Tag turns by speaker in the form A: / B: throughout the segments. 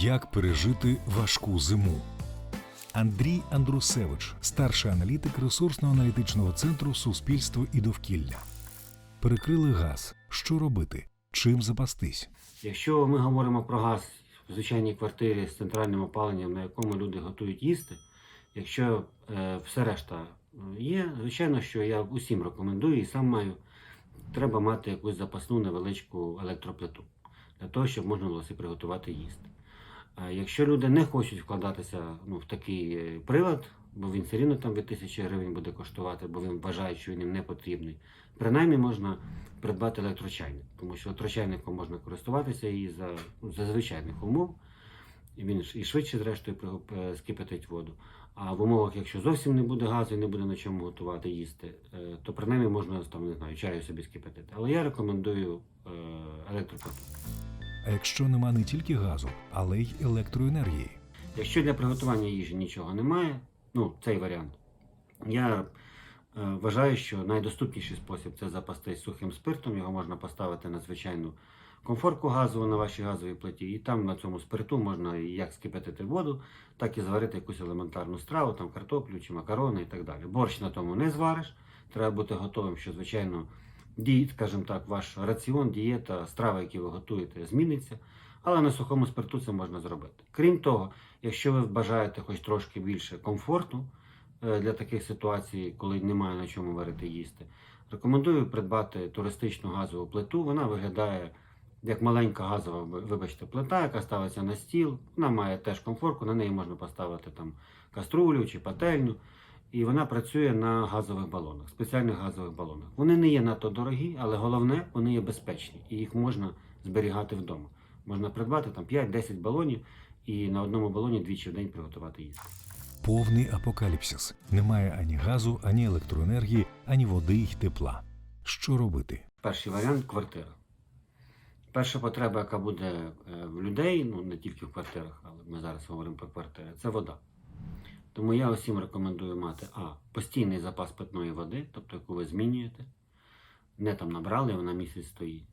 A: Як пережити важку зиму? Андрій Андрусевич, старший аналітик ресурсно-аналітичного центру Суспільство і довкілля. Перекрили газ. Що робити? Чим запастись?
B: Якщо ми говоримо про газ в звичайній квартирі з центральним опаленням, на якому люди готують їсти, якщо е, все решта є, звичайно, що я усім рекомендую і сам маю, треба мати якусь запасну невеличку електроплиту для того, щоб можна було приготувати їсти. Якщо люди не хочуть вкладатися ну, в такий е, прилад, бо він все рівно там від тисячі гривень буде коштувати, бо він вважає, що він їм не потрібний, принаймні можна придбати електрочайник, тому що електрочайником можна користуватися і за, ну, за звичайних умов. І він і швидше, зрештою, е, скипятить воду. А в умовах, якщо зовсім не буде газу і не буде на чому готувати їсти, е, то принаймні можна там, не знаю, чаю собі скипятити. Але я рекомендую е, електроплиту.
A: А якщо нема не тільки газу, але й електроенергії?
B: Якщо для приготування їжі нічого немає, ну цей варіант, я е, вважаю, що найдоступніший спосіб це запастись сухим спиртом. Його можна поставити на звичайну комфорку газову на вашій газовій плиті, і там на цьому спирту можна як скипятити воду, так і зварити якусь елементарну страву, там картоплю чи макарони і так далі. Борщ на тому не звариш. Треба бути готовим, що звичайно дієт, скажімо так, ваш раціон, дієта, страва, які ви готуєте, зміниться. Але на сухому спирту це можна зробити. Крім того, якщо ви бажаєте хоч трошки більше комфорту е, для таких ситуацій, коли немає на чому варити їсти, рекомендую придбати туристичну газову плиту. Вона виглядає як маленька газова, вибачте, плита, яка ставиться на стіл. Вона має теж комфортку, на неї можна поставити там каструлю чи пательню. І вона працює на газових балонах, спеціальних газових балонах. Вони не є надто дорогі, але головне, вони є безпечні і їх можна зберігати вдома. Можна придбати там 5-10 балонів і на одному балоні двічі в день приготувати їсти.
A: Повний апокаліпсис. Немає ані газу, ані електроенергії, ані води й тепла. Що робити?
B: Перший варіант квартира. Перша потреба, яка буде е, в людей, ну не тільки в квартирах, але ми зараз говоримо про квартири, це вода. Тому я усім рекомендую мати а. Постійний запас питної води, тобто яку ви змінюєте. Не там набрали, вона місяць стоїть.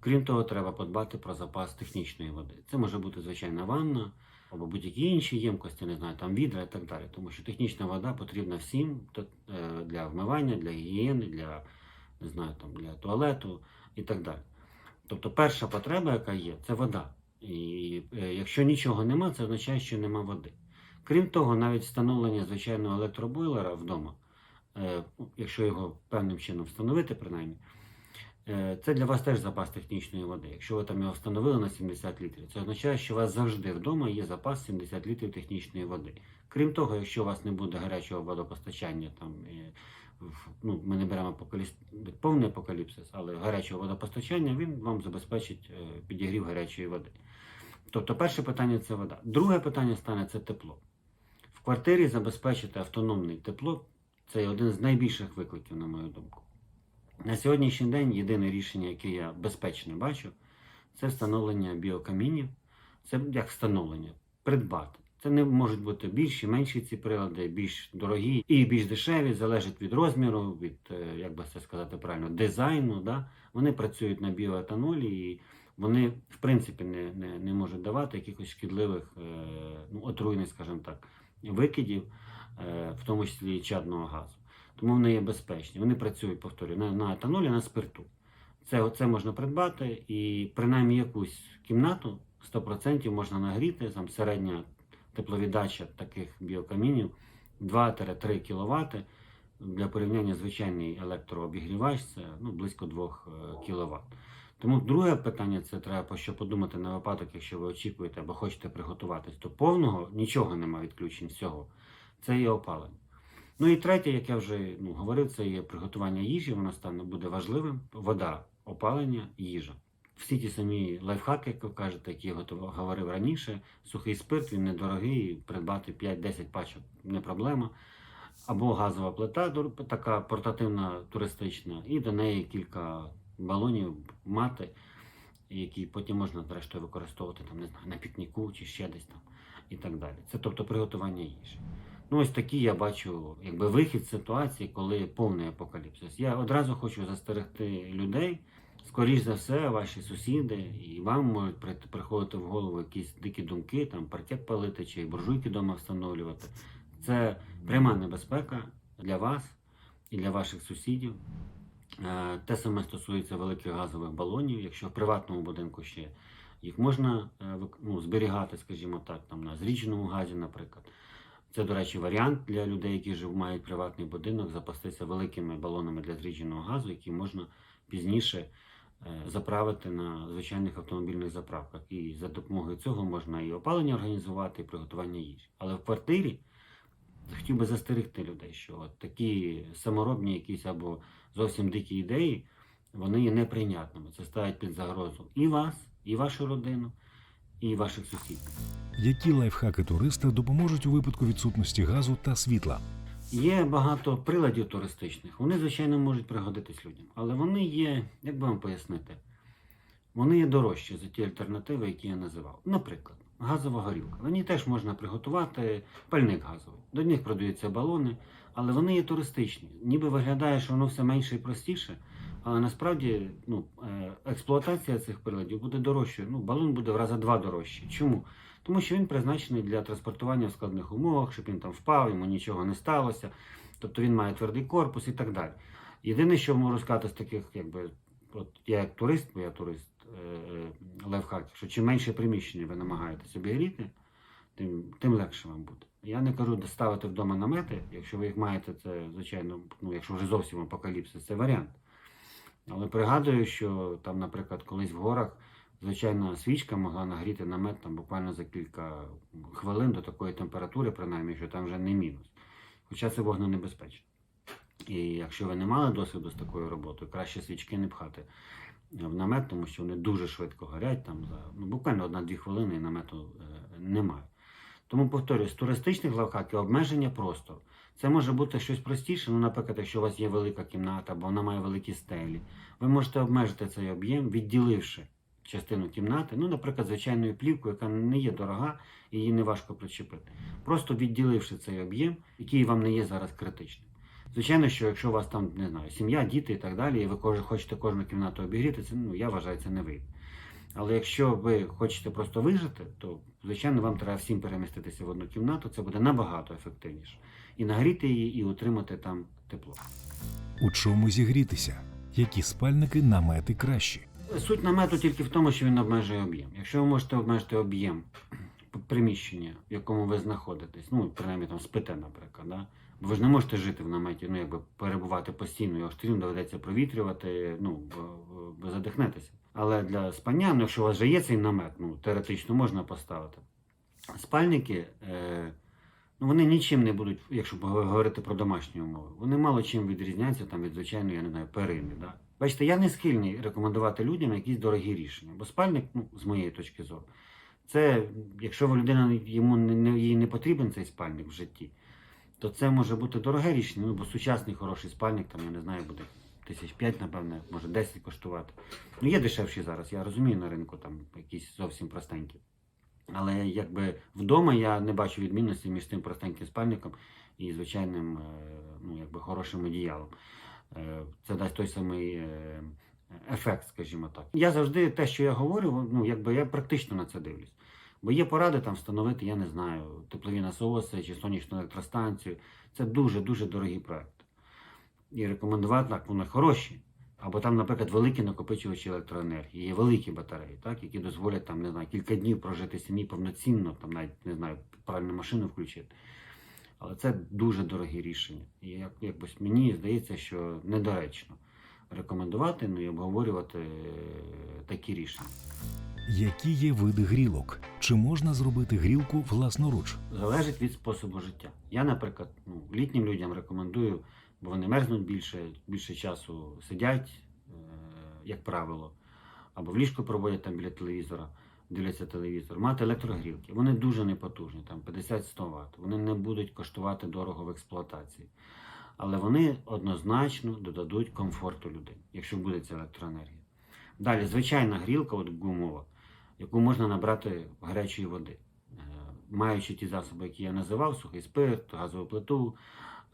B: Крім того, треба подбати про запас технічної води. Це може бути звичайна ванна або будь-які інші ємкості, не знаю, там відра і так далі. Тому що технічна вода потрібна всім е, для вмивання, для гігієни, для, не знаю, там, для туалету і так далі. Тобто перша потреба, яка є, це вода. І е, якщо нічого нема, це означає, що нема води. Крім того, навіть встановлення звичайного електробойлера вдома, е, якщо його певним чином встановити, принаймні, е, це для вас теж запас технічної води. Якщо ви там його встановили на 70 літрів, це означає, що у вас завжди вдома є запас 70 літрів технічної води. Крім того, якщо у вас не буде гарячого водопостачання, там, ну, ми не беремо апокаліпс, повний апокаліпсис, але гарячого водопостачання він вам забезпечить е, підігрів гарячої води. Тобто перше питання це вода. Друге питання стане це тепло. В квартирі забезпечити автономне тепло це один з найбільших викликів, на мою думку. На сьогоднішній день єдине рішення, яке я безпечне бачу, це встановлення біокамінів. Це як встановлення, придбати. Це не можуть бути більші, менші ці прилади, більш дорогі і більш дешеві, залежить від розміру, від, е, як би це сказати правильно, дизайну. Да? Вони працюють на біоетанолі і вони, в принципі, не, не, не можуть давати якихось шкідливих, е, ну, отруйних, скажімо так, викидів, е, в тому числі чадного газу. Тому вони є безпечні. Вони працюють, повторюю, на, на етанолі, на спирту. Це, це можна придбати, і принаймні якусь кімнату 100% можна нагріти. Там середня тепловіддача таких біокамінів 2-3 кВт. Для порівняння звичайний електрообігрівач це ну, близько 2 кВт. Тому друге питання це треба про що подумати на випадок, якщо ви очікуєте або хочете приготуватись, то повного нічого немає відключень всього. Це є опалення. Ну і третє, як я вже ну, говорив, це є приготування їжі, воно стане буде важливим. Вода, опалення, їжа. Всі ті самі лайфхаки, як ви кажете, які я говорив раніше, сухий спирт, він недорогий, придбати 5-10 пачок не проблема. Або газова плита, така портативна туристична, і до неї кілька балонів мати, які потім можна зрештою використовувати там, не знаю, на пікніку чи ще десь там і так далі. Це тобто приготування їжі. Ну, ось такий я бачу якби вихід з ситуації, коли повний апокаліпсис. Я одразу хочу застерегти людей, скоріш за все, ваші сусіди і вам можуть приходити в голову якісь дикі думки, там паркет палити чи буржуйки вдома встановлювати. Це пряма небезпека для вас і для ваших сусідів. Е, Те саме стосується великих газових балонів. Якщо в приватному будинку ще їх можна е, ну, зберігати, скажімо так, там на зрідженому газі, наприклад. Це, до речі, варіант для людей, які жив, мають приватний будинок, запастися великими балонами для зрідженого газу, які можна пізніше е, заправити на звичайних автомобільних заправках. І за допомогою цього можна і опалення організувати, і приготування їжі. Але в квартирі хотів би застерегти людей, що от такі саморобні якісь або зовсім дикі ідеї, вони є неприйнятними. Це ставить під загрозу і вас, і вашу родину, і ваших сусідів.
A: Які лайфхаки туриста допоможуть у випадку відсутності газу та світла?
B: Є багато приладів туристичних. Вони, звичайно, можуть пригодитись людям, але вони є, як би вам пояснити, вони є дорожчі за ті альтернативи, які я називав. Наприклад, газова горілка. На ній теж можна приготувати пальник газовий. До них продаються балони, але вони є туристичні. Ніби виглядає, що воно все менше і простіше, але насправді ну, е, експлуатація цих приладів буде дорожчою. Ну, балон буде в рази два дорожчий. Чому? Тому що він призначений для транспортування в складних умовах, щоб він там впав, йому нічого не сталося. Тобто він має твердий корпус і так далі. Єдине, що можу сказати з таких, якби, от я як турист, бо я турист е, лайфхак, що чим менше приміщення ви намагаєтесь обігріти, тим, тим легше вам буде. Я не кажу ставити вдома намети, якщо ви їх маєте, це звичайно, ну якщо вже зовсім апокаліпсис, це варіант. Але пригадую, що там, наприклад, колись в горах звичайна свічка могла нагріти намет там буквально за кілька хвилин до такої температури, принаймні, що там вже не мінус. Хоча це вогненебезпечно. І якщо ви не мали досвіду з такою роботою, краще свічки не пхати в намет, тому що вони дуже швидко горять, там за ну, буквально одна-дві хвилини і намету е, немає. Тому повторюю, з туристичних лавхаків обмеження простору. Це може бути щось простіше, ну, наприклад, якщо у вас є велика кімната або вона має великі стелі, ви можете обмежити цей об'єм, відділивши частину кімнати, ну, наприклад, звичайною плівкою, яка не є дорога і її не важко причепити. Просто відділивши цей об'єм, який вам не є зараз критичним. Звичайно, що якщо у вас там, не знаю, сім'я, діти і так далі, і ви хочете кожну кімнату обігріти, це, ну, я вважаю, це не вийде. Але якщо ви хочете просто вижити, то звичайно вам треба всім переміститися в одну кімнату, це буде набагато ефективніше. І нагріти її, і утримати там тепло.
A: У чому зігрітися? Які спальники намети кращі?
B: Суть намету тільки в тому, що він обмежує об'єм. Якщо ви можете обмежити об'єм приміщення, в якому ви знаходитесь, ну, принаймні там спите, наприклад, да? Ви ж не можете жити в наметі, ну, якби перебувати постійно, його ж доведеться провітрювати, ну, ви задихнетеся. Але для спання, ну, якщо у вас вже є цей намет, ну, теоретично можна поставити. Спальники, е, ну, вони нічим не будуть, якщо говорити про домашні умови, вони мало чим відрізняються там, від звичайної, я не знаю, перини. Да? Бачите, я не схильний рекомендувати людям якісь дорогі рішення, бо спальник, ну, з моєї точки зору, це, якщо людина йому не, не, їй не потрібен цей спальник в житті, то це може бути дороге рішення, ну, бо сучасний хороший спальник, там, я не знаю, буде тисяч п'ять, напевне, може 10 коштувати. Ну, є дешевші зараз, я розумію на ринку, там якісь зовсім простенькі. Але якби вдома я не бачу відмінності між тим простеньким спальником і звичайним е, ну, якби хорошим одіялом. Е, Це дасть той самий е, ефект, скажімо так. Я завжди те, що я говорю, ну якби я практично на це дивлюсь. Бо є поради там встановити, я не знаю, теплові насоси чи сонячну електростанцію. Це дуже-дуже дорогі проекти. І рекомендувати так, вони хороші. Або там, наприклад, великі накопичувачі електроенергії, є великі батареї, так, які дозволять там, не знаю, кілька днів прожити самі повноцінно, там навіть не знаю, правильну машину включити. Але це дуже дорогі рішення. І як, якось мені здається, що недоречно рекомендувати ну, і обговорювати е, такі рішення.
A: Які є види грілок? Чи можна зробити грілку власноруч?
B: Залежить від способу життя. Я, наприклад, ну, літнім людям рекомендую, бо вони мерзнуть більше, більше часу сидять, е, як правило, або в ліжку проводять там біля телевізора, дивляться телевізор, мати електрогрілки. Вони дуже непотужні, там 50-100 Вт. Вони не будуть коштувати дорого в експлуатації. Але вони однозначно додадуть комфорту людині, якщо буде ця електроенергія. Далі, звичайна грілка, от гумова, яку можна набрати гарячої води. Е, Маючи ті засоби, які я називав, сухий спирт, газову плиту,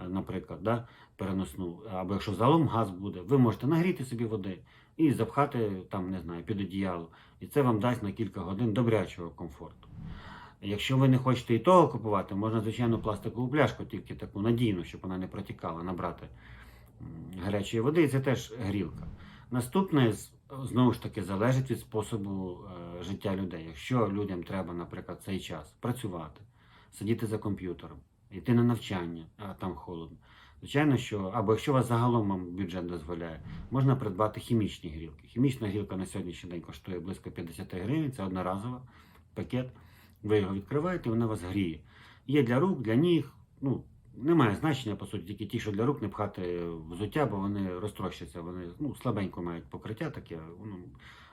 B: е, наприклад, да, переносну, або якщо залом газ буде, ви можете нагріти собі води, і запхати там, не знаю, під одіяло. І це вам дасть на кілька годин добрячого комфорту. Якщо ви не хочете і того купувати, можна, звичайно, пластикову пляшку, тільки таку надійну, щоб вона не протікала, набрати гарячої води, і це теж грілка. Наступне з- знову ж таки залежить від способу е, життя людей. Якщо людям треба, наприклад, цей час працювати, сидіти за комп'ютером, йти на навчання, а там холодно. Звичайно, що або якщо у вас загалом бюджет дозволяє, можна придбати хімічні грілки. Хімічна грілка на сьогоднішній день коштує близько 50 гривень, це одноразова пакет. Ви його відкриваєте, вона вас гріє. Є для рук, для ніг. Ну, немає значення, по суті, тільки ті, що для рук не пхати взуття, бо вони розтрощаться, вони ну, слабенько мають покриття таке, ну,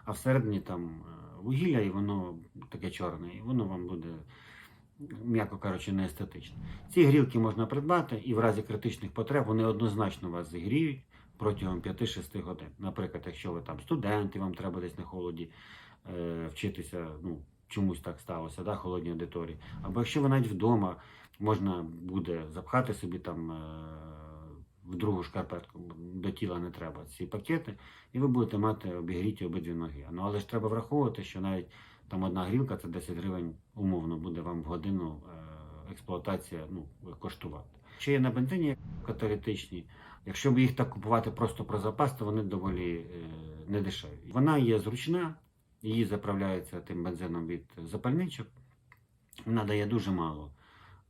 B: а всередині там е, вугілля, і воно таке чорне, і воно вам буде, м'яко кажучи, не естетичне. Ці грілки можна придбати, і в разі критичних потреб вони однозначно вас зігріють протягом 5-6 годин. Наприклад, якщо ви там студент, і вам треба десь на холоді е, вчитися, ну, чомусь так сталося, да, холодній аудиторії. Або якщо ви навіть вдома можна буде запхати собі там е, в другу шкарпетку, до тіла не треба ці пакети, і ви будете мати обігріті обидві ноги. Ну але ж треба враховувати, що навіть там одна грілка це 10 гривень умовно буде вам в годину е, експлуатація ну, коштувати. Ще є на бензині каталітичні. Якщо б їх так купувати просто про запас, то вони доволі е, недешеві. Вона є зручна, її заправляється тим бензином від запальничок. Вона дає дуже мало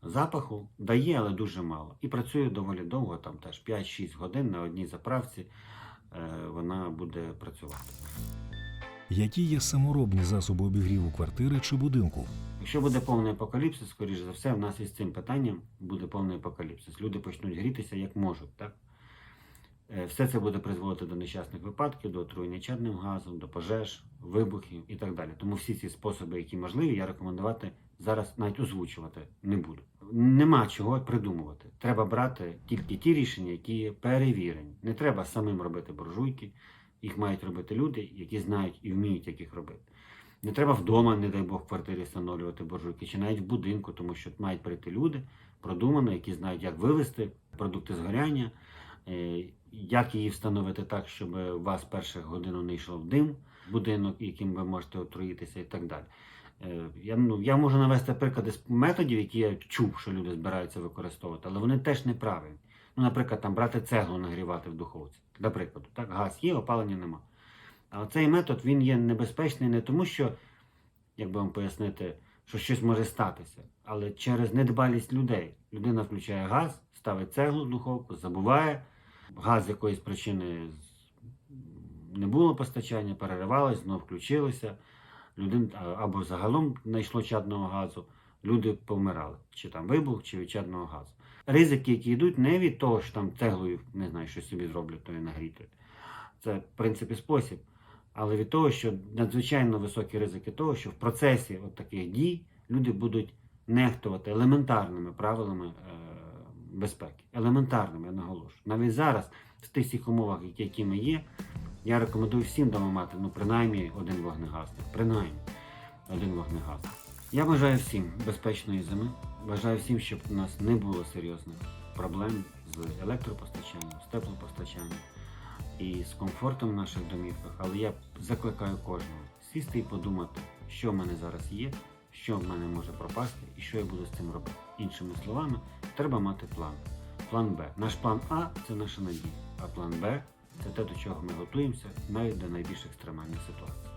B: запаху, дає, але дуже мало. І працює доволі довго, там теж 5-6 годин на одній заправці е, вона буде працювати.
A: Які є саморобні засоби обігріву квартири чи будинку?
B: Якщо буде повний апокаліпсис, скоріш за все, в нас із цим питанням буде повний апокаліпсис. Люди почнуть грітися як можуть, так? Е, Все це буде призводити до нещасних випадків, до отруєння чадним газом, до пожеж, вибухів і так далі. Тому всі ці способи, які можливі, я рекомендувати зараз навіть озвучувати не буду. Нема чого придумувати. Треба брати тільки ті рішення, які перевірені. Не треба самим робити буржуйки. Їх мають робити люди, які знають і вміють, як їх робити. Не треба вдома, не дай Бог, в квартирі встановлювати буржуйки, чи навіть в будинку, тому що мають прийти люди продумано, які знають, як вивести продукти згоряння, е, як її встановити так, щоб у вас перших годину не йшов дим будинок, яким ви можете отруїтися і так далі. Е, Я, ну, я можу навести приклади з методів, які я чув, що люди збираються використовувати, але вони теж неправильні. Ну, наприклад, там брати цеглу нагрівати в духовці. Для прикладу, так, газ є, опалення нема. А цей метод він є небезпечний не тому, що, як би вам пояснити, що щось може статися, але через недбалість людей. Людина включає газ, ставить цеглу в духовку, забуває, газ з якоїсь причини не було постачання, переривалось, знову включилося. Людин, або загалом не йшло чадного газу, люди помирали. Чи там вибух, чи від чадного газу. Ризики, які йдуть не від того, що там цеглою не знаю, щось собі зроблять, то і нагріють. Це, в принципі, спосіб. Але від того, що надзвичайно високі ризики того, що в процесі от таких дій люди будуть нехтувати елементарними правилами е, безпеки. Елементарними, я наголошую. Навіть зараз, в тих всіх умовах, які ми є, я рекомендую всім вдома мати ну, принаймні один вогнегасник. Принаймні один вогнегасник. Я бажаю всім безпечної зими. Бажаю всім, щоб у нас не було серйозних проблем з електропостачанням, з теплопостачанням і з комфортом в наших домівках. Але я закликаю кожного сісти і подумати, що в мене зараз є, що в мене може пропасти і що я буду з цим робити. Іншими словами, треба мати план. План Б. Наш план А це наша надія, а план Б це те, до чого ми готуємося навіть до найбільш екстремальних ситуацій.